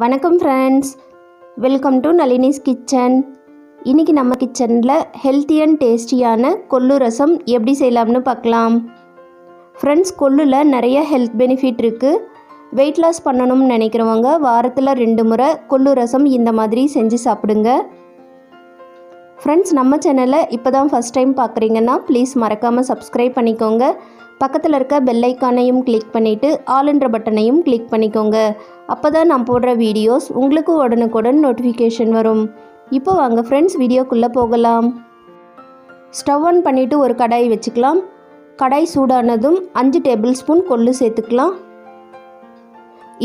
வணக்கம் friends welcome to Nalini's kitchen இன்றைக்கி நம்ம கிச்சனில் ஹெல்த்தி அண்ட் டேஸ்டியான கொள்ளு ரசம் எப்படி செய்யலாம்னு பார்க்கலாம். ஃப்ரெண்ட்ஸ் கொள்ளில் நிறைய ஹெல்த் பெனிஃபிட் இருக்குது வெயிட் லாஸ் பண்ணணும்னு நினைக்கிறவங்க வாரத்தில் ரெண்டு முறை கொள்ளு ரசம் இந்த மாதிரி செஞ்சு சாப்பிடுங்க. ஃப்ரெண்ட்ஸ் நம்ம சேனலை இப்போ தான் ஃபஸ்ட் டைம் பார்க்குறீங்கன்னா ப்ளீஸ் மறக்காமல் சப்ஸ்கிரைப் பண்ணிக்கோங்க. பக்கத்தில் இருக்க பெல்லைக்கானையும் கிளிக் பண்ணிவிட்டு ஆல்ன்ற பட்டனையும் கிளிக் பண்ணிக்கோங்க. அப்போ தான் நான் போடுற வீடியோஸ் உங்களுக்கு உடனுக்குடன் நோட்டிஃபிகேஷன் வரும். இப்போ வாங்க ஃப்ரெண்ட்ஸ் வீடியோக்குள்ளே போகலாம். ஸ்டவ் ஆன் பண்ணிவிட்டு ஒரு கடாய் வச்சுக்கலாம். கடாய் சூடானதும் அஞ்சு டேபிள் ஸ்பூன் கொள்ளு சேர்த்துக்கலாம்.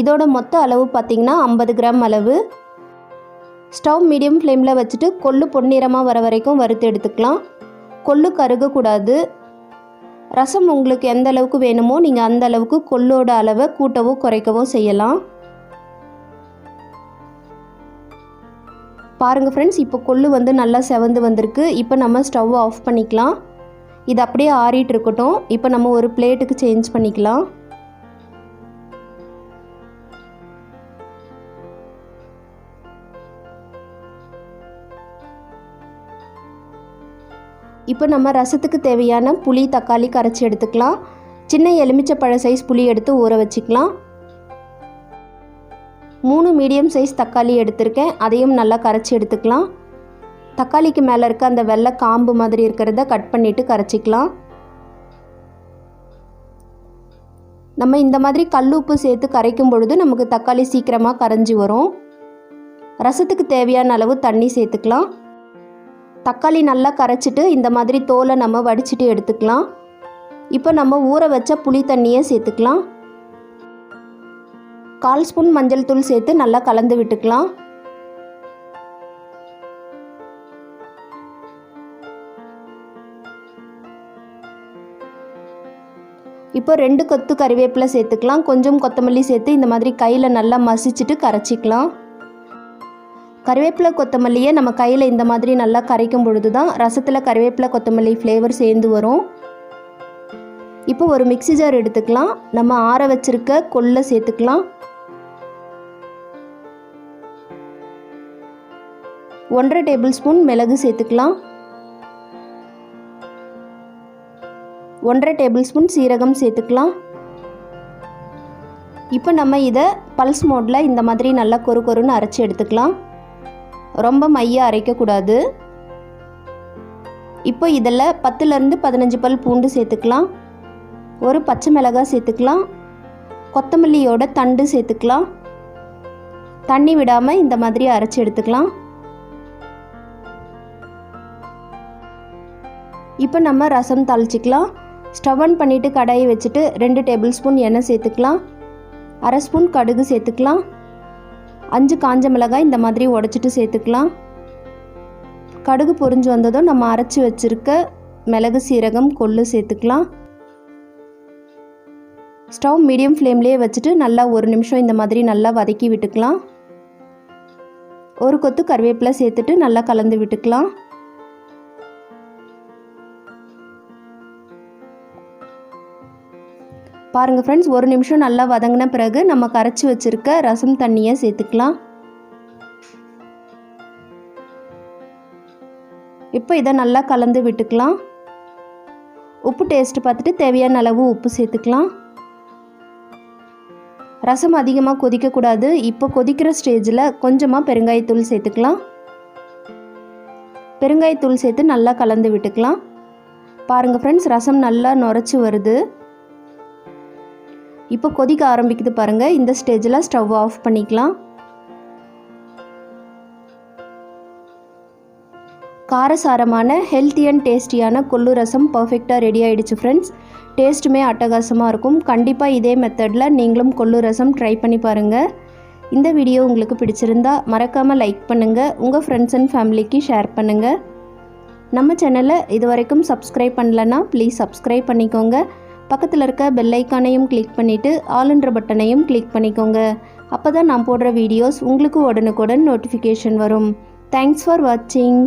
இதோட மொத்த அளவு பார்த்திங்கன்னா ஐம்பது கிராம் அளவு. ஸ்டவ் மீடியம் ஃப்ளேமில் வச்சுட்டு கொள்ளு பொன்னிறமாக வர வரைக்கும் வறுத்து எடுத்துக்கலாம். கொள்ளு கருகக்கூடாது. ரசம் உங்களுக்கு எந்த அளவுக்கு வேணுமோ நீங்கள் அந்த அளவுக்கு கொள்ளோட அளவை கூட்டவோ குறைக்கவோ செய்யலாம். பாருங்கள் ஃப்ரெண்ட்ஸ் இப்போ கொள்ளு வந்து நல்லா செவந்து வந்திருக்கு. இப்போ நம்ம ஸ்டவ் ஆஃப் பண்ணிக்கலாம். இது அப்படியே ஆறிட்டு இருக்கட்டும். இப்போ நம்ம ஒரு பிளேட்டுக்கு சேஞ்ச் பண்ணிக்கலாம். இப்போ நம்ம ரசத்துக்கு தேவையான புளி தக்காளி கரைச்சி எடுத்துக்கலாம். சின்ன எலுமிச்சப்பழ சைஸ் புளி எடுத்து ஊற வச்சுக்கலாம். மூணு மீடியம் சைஸ் தக்காளி எடுத்திருக்கேன். அதையும் நல்லா கரைச்சி எடுத்துக்கலாம். தக்காளிக்கு மேலே இருக்க அந்த வெள்ளை காம்பு மாதிரி இருக்கிறத கட் பண்ணிவிட்டு கரைச்சிக்கலாம். நம்ம இந்த மாதிரி கல் உப்பு சேர்த்து கரைக்கும் பொழுது நமக்கு தக்காளி சீக்கிரமாக கரைஞ்சி வரும். ரசத்துக்கு தேவையான அளவு தண்ணி சேர்த்துக்கலாம். தக்காளி நல்லா கரைச்சிட்டு இந்த மாதிரி தோலை நம்ம வடிச்சிட்டு எடுத்துக்கலாம். இப்போ நம்ம ஊற வச்ச புளி தண்ணியை சேர்த்துக்கலாம். கால் ஸ்பூன் மஞ்சள் தூள் சேர்த்து நல்லா கலந்து விட்டுக்கலாம். இப்போ ரெண்டு கொத்து கறிவேப்பிலை சேர்த்துக்கலாம். கொஞ்சம் கொத்தமல்லி சேர்த்து இந்த மாதிரி கையில் நல்லா மசிச்சுட்டு கரைச்சிக்கலாம். கருவேப்பிலை கொத்தமல்லியை நம்ம கையில் இந்த மாதிரி நல்லா கரைக்கும் பொழுது தான் ரசத்தில் கருவேப்பிலை கொத்தமல்லி ஃப்ளேவர் சேர்ந்து வரும். இப்போ ஒரு மிக்சி ஜார் எடுத்துக்கலாம். நம்ம ஆற வச்சிருக்க கொல்லை சேர்த்துக்கலாம். ஒன்றரை டேபிள் ஸ்பூன் மிளகு சேர்த்துக்கலாம். ஒன்றரை டேபிள் ஸ்பூன் சீரகம் சேர்த்துக்கலாம். இப்போ நம்ம இதை பல்ஸ் மோடில் இந்த மாதிரி நல்லா கொரு கொருன்னு அரைச்சி எடுத்துக்கலாம். ரொம்ப மைய அரைக்கக்கூடாது இப்போ இதில் பத்துலேருந்து பதினஞ்சு பல் பூண்டு சேர்த்துக்கலாம். ஒரு பச்சை மிளகாய் சேர்த்துக்கலாம். கொத்தமல்லியோட தண்டு சேர்த்துக்கலாம். தண்ணி விடாமல் இந்த மாதிரி அரைச்சி எடுத்துக்கலாம். இப்போ நம்ம ரசம் தாளிச்சிக்கலாம். ஸ்டவ் ஆன் பண்ணிவிட்டு கடாயை வச்சுட்டு ரெண்டு டேபிள் ஸ்பூன் எண்ணெய் சேர்த்துக்கலாம். அரை ஸ்பூன் கடுகு சேர்த்துக்கலாம். அஞ்சு காஞ்ச மிளகாய் இந்த மாதிரி உடச்சிட்டு சேர்த்துக்கலாம். கடுகு பொரிஞ்சு வந்ததும் நம்ம அரைச்சி வச்சுருக்க மிளகு சீரகம் கொள்ளு சேர்த்துக்கலாம். ஸ்டவ் மீடியம் ஃப்ளேம்லேயே வச்சுட்டு நல்லா ஒரு நிமிஷம் இந்த மாதிரி நல்லா வதக்கி விட்டுக்கலாம். ஒரு கொத்து கருவேப்பிலை சேர்த்துட்டு நல்லா கலந்து விட்டுக்கலாம். பாருங்கள் ஃப்ரெண்ட்ஸ் ஒரு நிமிஷம் நல்லா வதங்கின பிறகு நம்ம கரைச்சி வச்சுருக்க ரசம் தண்ணியை சேர்த்துக்கலாம். இப்போ இதை நல்லா கலந்து விட்டுக்கலாம். உப்பு டேஸ்ட் பார்த்துட்டு தேவையான அளவு உப்பு சேர்த்துக்கலாம். ரசம் அதிகமாக கொதிக்கக்கூடாது இப்போ கொதிக்கிற ஸ்டேஜில் கொஞ்சமாக பெருங்காயத்தூள் சேர்த்துக்கலாம். பெருங்காயத்தூள் சேர்த்து நல்லா கலந்து விட்டுக்கலாம். பாருங்கள் ஃப்ரெண்ட்ஸ் ரசம் நல்லா நுரைச்சி வருது. இப்போ கொதிக்க ஆரம்பிக்குது பாருங்கள் இந்த ஸ்டேஜில் ஸ்டவ் ஆஃப் பண்ணிக்கலாம். காரசாரமான ஹெல்த்தி அண்ட் டேஸ்டியான கொள்ளு ரசம் பர்ஃபெக்டாக ரெடி ஆகிடுச்சு ஃப்ரெண்ட்ஸ் டேஸ்ட்டுமே அட்டகாசமாக இருக்கும். கண்டிப்பாக இதே மெத்தடில் நீங்களும் கொள்ளு ரசம் ட்ரை பண்ணி பாருங்கள் இந்த வீடியோ உங்களுக்கு பிடிச்சிருந்தா மறக்காமல் லைக் பண்ணுங்கள் உங்கள் ஃப்ரெண்ட்ஸ் அண்ட் ஃபேமிலிக்கு ஷேர் பண்ணுங்கள் நம்ம சேனலை இது வரைக்கும் சப்ஸ்கிரைப் பண்ணலன்னா ப்ளீஸ் சப்ஸ்கிரைப் பண்ணிக்கோங்க. பக்கத்தில் இருக்க பெல் ஐக்கானையும் கிளிக் பண்ணிவிட்டு ஆளுன்ற பட்டனையும் கிளிக் பண்ணிக்கோங்க. அப்போ தான் நான் போடுற வீடியோஸ் உங்களுக்கு உடனுக்குடன் நோட்டிஃபிகேஷன் வரும். தேங்க்ஸ் ஃபார் வாட்சிங்